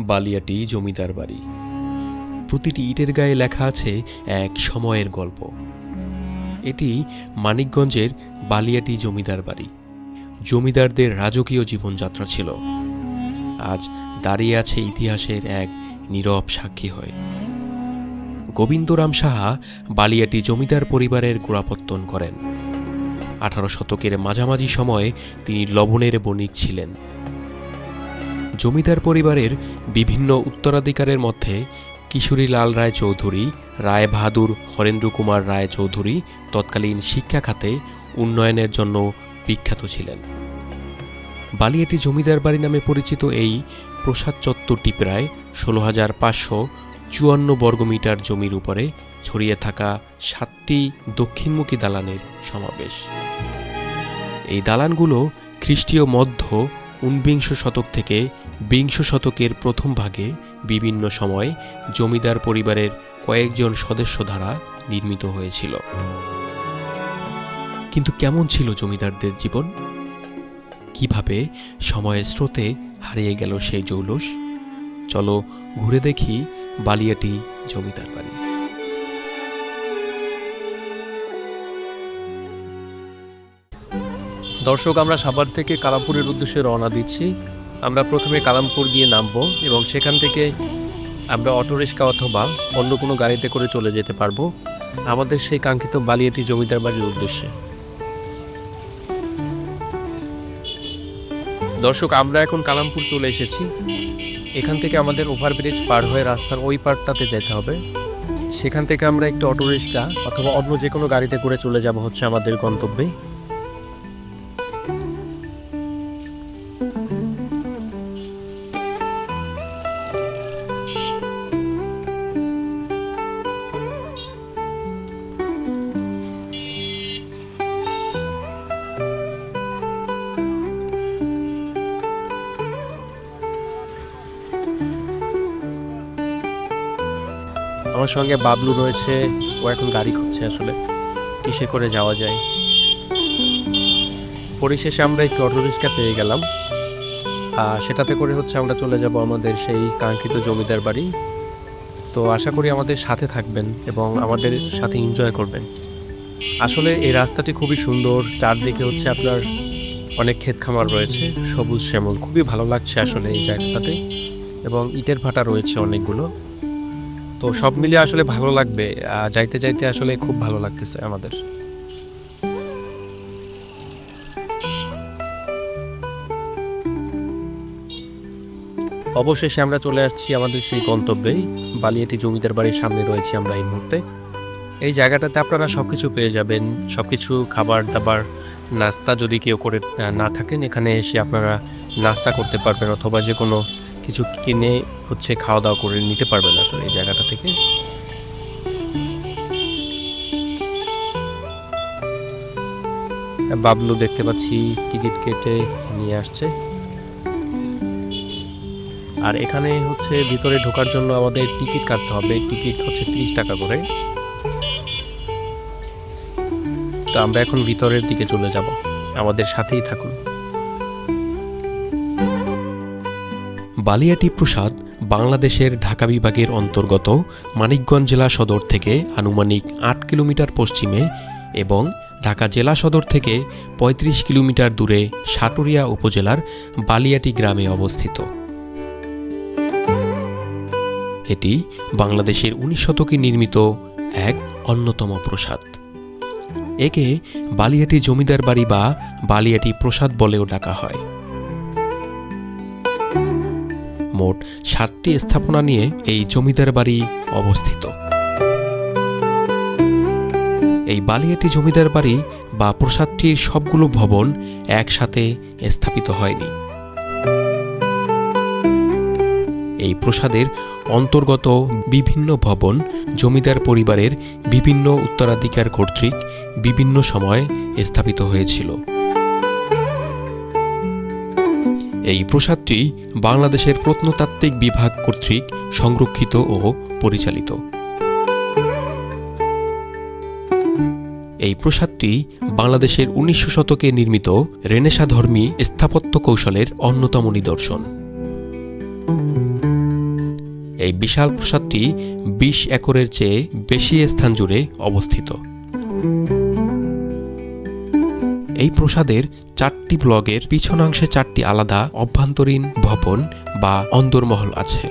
বালিয়াটি জমিদার বাড়ি। প্রতিটি ইটের গায়ে লেখা আছে এক সময়ের গল্প। এটি মানিকগঞ্জের বালিয়াটি জমিদার বাড়ি। জমিদারদের রাজকীয় জীবনযাত্রা ছিল। আজ দাঁড়িয়ে আছে ইতিহাসের এক নীরব সাক্ষী হয়ে। গোবিন্দরাম সাহা বালিয়াটি জমিদার পরিবারের গোড়াপত্তন করেন। আঠারো শতকের মাঝামাঝি সময়ে তিনি লবণের বণিক ছিলেন। জমিদার পরিবারের বিভিন্ন উত্তরাধিকারের মধ্যে কিশোরীলাল রায় চৌধুরী রায় বাহাদুর হরেন্দ্র কুমার রায় চৌধুরী তৎকালীন শিক্ষা খাতে উন্নয়নের জন্য বিখ্যাত ছিলেন। বালিয়াটি জমিদার বাড়ি নামে পরিচিত এই প্রসাদ চত্বরটি প্রায় ষোলো হাজার পাঁচশো চুয়ান্ন বর্গমিটার জমির উপরে ছড়িয়ে থাকা সাতটি দক্ষিণমুখী দালানের সমাবেশ। এই দালানগুলো খ্রিস্টীয় মধ্য ঊনবিংশ শতক থেকে বিংশ শতকের প্রথম ভাগে বিভিন্ন সময় জমিদার পরিবারের কয়েকজন সদস্য দ্বারা নির্মিত হয়েছিল। কিন্তু কেমন ছিল জমিদারদের জীবন? কীভাবে সময়ের স্রোতে হারিয়ে গেল সেই জৌলস? চলো ঘুরে দেখি বালিয়াটি জমিদার বাড়ি। দর্শক, আমরা সাভার থেকে কালাপুরের উদ্দেশ্যে রওনা দিচ্ছি। আমরা প্রথমে কালামপুর গিয়ে নামবো এবং সেখান থেকে আমরা অটোরিক্সা অথবা অন্য কোনো গাড়িতে করে চলে যেতে পারব। আমাদের সেই কাঙ্ক্ষিত বালিয়াটি জমিদার বাড়ির উদ্দেশ্যে। দর্শক, আমরা এখন কালামপুর চলে এসেছি। এখান থেকে আমাদের ওভারব্রিজ পার হয়ে রাস্তার ওই পারটাতে যেতে হবে। সেখান থেকে আমরা একটু অটোরিক্সা অথবা অন্য যে কোনো গাড়িতে করে চলে যাব হচ্ছে আমাদের গন্তব্যে। আমার সঙ্গে বাবলু রয়েছে, ও এখন গাড়ি খুঁজছে আসলে, কিসে করে যাওয়া যায়। পরিশেষে আমরা একটু অটোরিক্সা পেয়ে গেলাম। আর সেটাতে করে হচ্ছে আমরা চলে যাব আমাদের সেই কাঙ্ক্ষিত জমিদার বাড়ি। তো আশা করি আমাদের সাথে থাকবেন এবং আমাদের সাথে এনজয় করবেন। আসলে এই রাস্তাটি খুবই সুন্দর, চারদিকে হচ্ছে আপনার অনেক ক্ষেত খামার রয়েছে, সবুজ শ্যামল। খুবই ভালো লাগছে আসলে এই জায়গাটাতে। এবং ইটের ভাটা রয়েছে অনেকগুলো। তো সব মিলিয়ে আসলে ভালো লাগবে। যাইতে যাইতে আসলে খুব ভালো লাগতেছে আমাদের। অবশেষে আমরা চলে আসছি আমাদের সেই গন্তব্যেই বালিয়াটি জমিদার বাড়ির সামনে রয়েছি আমরা এই মুহূর্তে। এই জায়গাটাতে আপনারা সব কিছু পেয়ে যাবেন। সব কিছু খাবার দাবার, নাস্তা যদি কেউ করে না থাকেন, এখানে এসে আপনারা নাস্তা করতে পারবেন অথবা যে কোনো কিছু কিনে হচ্ছে খাওয়া দাওয়া করে নিতে পারবেন আসলে এই জায়গাটা থেকে। বাবলু দেখতে পাচ্ছি, টিকিট কেটে নিয়ে আসছে। আর এখানে হচ্ছে ভিতরে ঢোকার জন্য আমাদের টিকিট কাটতে হবে, টিকিট হচ্ছে ত্রিশ টাকা করে। তো আমরা এখন ভিতরের দিকে চলে যাব, আমাদের সাথেই থাকুন। বালিয়াটি প্রসাদ বাংলাদেশের ঢাকা বিভাগের অন্তর্গত মানিকগঞ্জ জেলা সদর থেকে আনুমানিক আট কিলোমিটার পশ্চিমে এবং ঢাকা জেলা সদর থেকে ৩৫ কিলোমিটার দূরে সাটুরিয়া উপজেলার বালিয়াটি গ্রামে অবস্থিত। এটি বাংলাদেশের উনিশ শতকে নির্মিত এক অন্যতম প্রসাদ। একে বালিয়াটি জমিদার বাড়ি বা বালিয়াটি প্রসাদ বলেও ডাকা হয়। মোট সাতটি স্থাপনা নিয়ে এই জমিদার বাড়ি অবস্থিত। এই বালিয়াটি জমিদার বাড়ি বা প্রসাদটির সবগুলো ভবন একসাথে স্থাপিত হয়নি। এই প্রসাদের অন্তর্গত বিভিন্ন ভবন জমিদার পরিবারের বিভিন্ন উত্তরাধিকার কর্তৃক বিভিন্ন সময়ে স্থাপিত হয়েছিল। এই প্রসাদটি বাংলাদেশের প্রত্নতাত্ত্বিক বিভাগ কর্তৃক সংরক্ষিত ও পরিচালিত। এই প্রসাদটি বাংলাদেশের উনিশশো শতকে নির্মিত রেনেসাধর্মী স্থাপত্য কৌশলের অন্যতম নিদর্শন। এই বিশাল প্রাসাদটি বিশ একরের চেয়ে বেশি স্থান জুড়ে অবস্থিত। এই প্রাসাদের চারটি ব্লগের পিছনাংশে চারটি আলাদা অভ্যন্তরীণ ভবন বা অন্দরমহল আছে।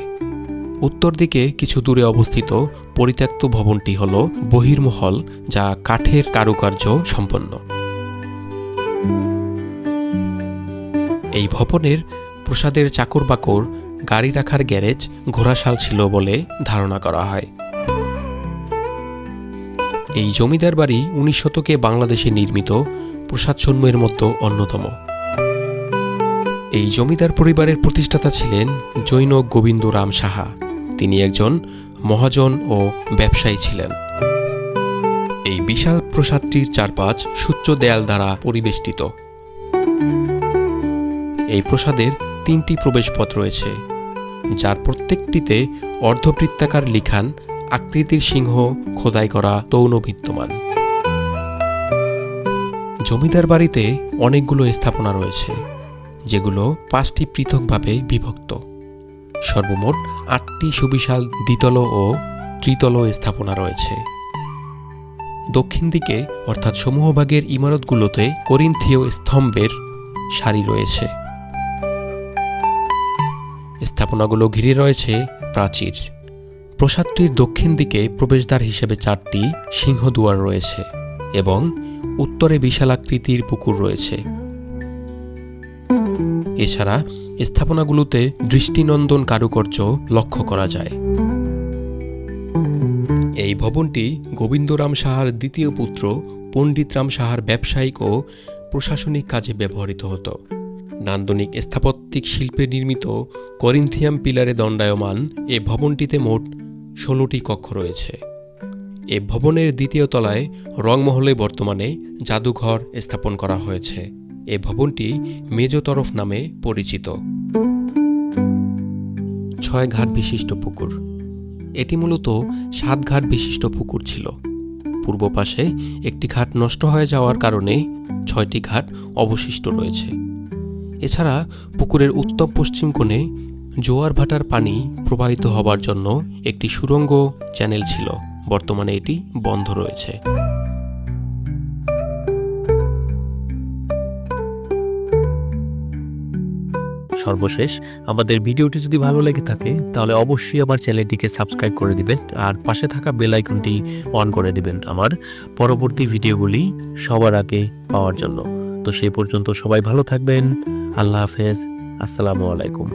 উত্তর দিকে কিছু দূরে অবস্থিত পরিত্যক্ত ভবনটি হল বহির্মহল, যা কাঠের কারুকার্য সম্পন্ন। এই ভবনের প্রসাদের চাকর বাকর গাড়ি রাখার গ্যারেজ, ঘোড়াশাল ছিল বলে ধারণা করা হয়। এই জমিদার বাড়ি উনিশ শতকে বাংলাদেশে নির্মিত প্রসাদসমূহের মধ্যে অন্যতম। এই জমিদার পরিবারের প্রতিষ্ঠাতা ছিলেন জৈন গোবিন্দ রাম সাহা। তিনি একজন মহাজন ও ব্যবসায়ী ছিলেন। এই বিশাল প্রসাদটির চারপাশ সূচ্য দেয়াল দ্বারা পরিবেষ্টিত। এই প্রসাদের তিনটি প্রবেশপথ রয়েছে, যার প্রত্যেকটিতে অর্ধবৃত্তাকার লিখান আকৃতির সিংহ খোদাই করা তৌন বিদ্যমান জমিদার বাড়িতে অনেকগুলো স্থাপনা রয়েছে, যেগুলো পাঁচটি পৃথকভাবে বিভক্ত। সর্বমোট আটটি সুবিশাল দ্বিতল ও ত্রিতল স্থাপনা রয়েছে। দক্ষিণ দিকে, অর্থাৎ সমূহভাগের ইমারতগুলোতে করিন্থীয় স্তম্ভের সারি রয়েছে। স্থাপনাগুলো ঘিরে রয়েছে প্রাচীর। প্রসাদটির দক্ষিণ দিকে প্রবেশদ্বার হিসেবে চারটি সিংহদুয়ার রয়েছে এবং উত্তরে বিশালাকৃতির পুকুর রয়েছে। এছাড়া স্থাপনাগুলোতে দৃষ্টিনন্দন কারুকার্য লক্ষ্য করা যায়। এই ভবনটি গোবিন্দরাম সাহার দ্বিতীয় পুত্র, পণ্ডিতরাম সাহার ব্যবসায়িক ও প্রশাসনিক কাজে ব্যবহৃত হতো। নান্দনিক স্থাপত্যিক শিল্পে নির্মিত করিন্থিয়াম পিলারে দণ্ডায়মান এ ভবনটিতে মোট ষোলোটি কক্ষ রয়েছে। এ ভবনের দ্বিতীয় তলায় রংমহলে বর্তমানে জাদুঘর স্থাপন করা হয়েছে। এ ভবনটি মেজতরফ নামে পরিচিত। ছয় ঘাট বিশিষ্ট পুকুর। এটি মূলত সাত ঘাট বিশিষ্ট পুকুর ছিল। পূর্ব পাশে একটি ঘাট নষ্ট হয়ে যাওয়ার কারণে ছয়টি ঘাট অবশিষ্ট রয়েছে। এছাড়া পুকুরের উত্তম পশ্চিম কোণে জোয়ার ভাটার পানি প্রবাহিত হবার জন্য একটি সুরঙ্গ চ্যানেল ছিল। বর্তমানে এটি বন্ধ রয়েছে। সর্বশেষ, আমাদের ভিডিওটি যদি ভালো লেগে থাকে, তাহলে অবশ্যই আমার চ্যানেলটিকে সাবস্ক্রাইব করে দিবেন আর পাশে থাকা বেল আইকনটি অন করে দিবেন আমার পরবর্তী ভিডিওগুলি সবার আগে পাওয়ার জন্য। তো সেই পর্যন্ত সবাই ভালো থাকবেন। আল্লাহ হাফেজ। আসসালামু আলাইকুম।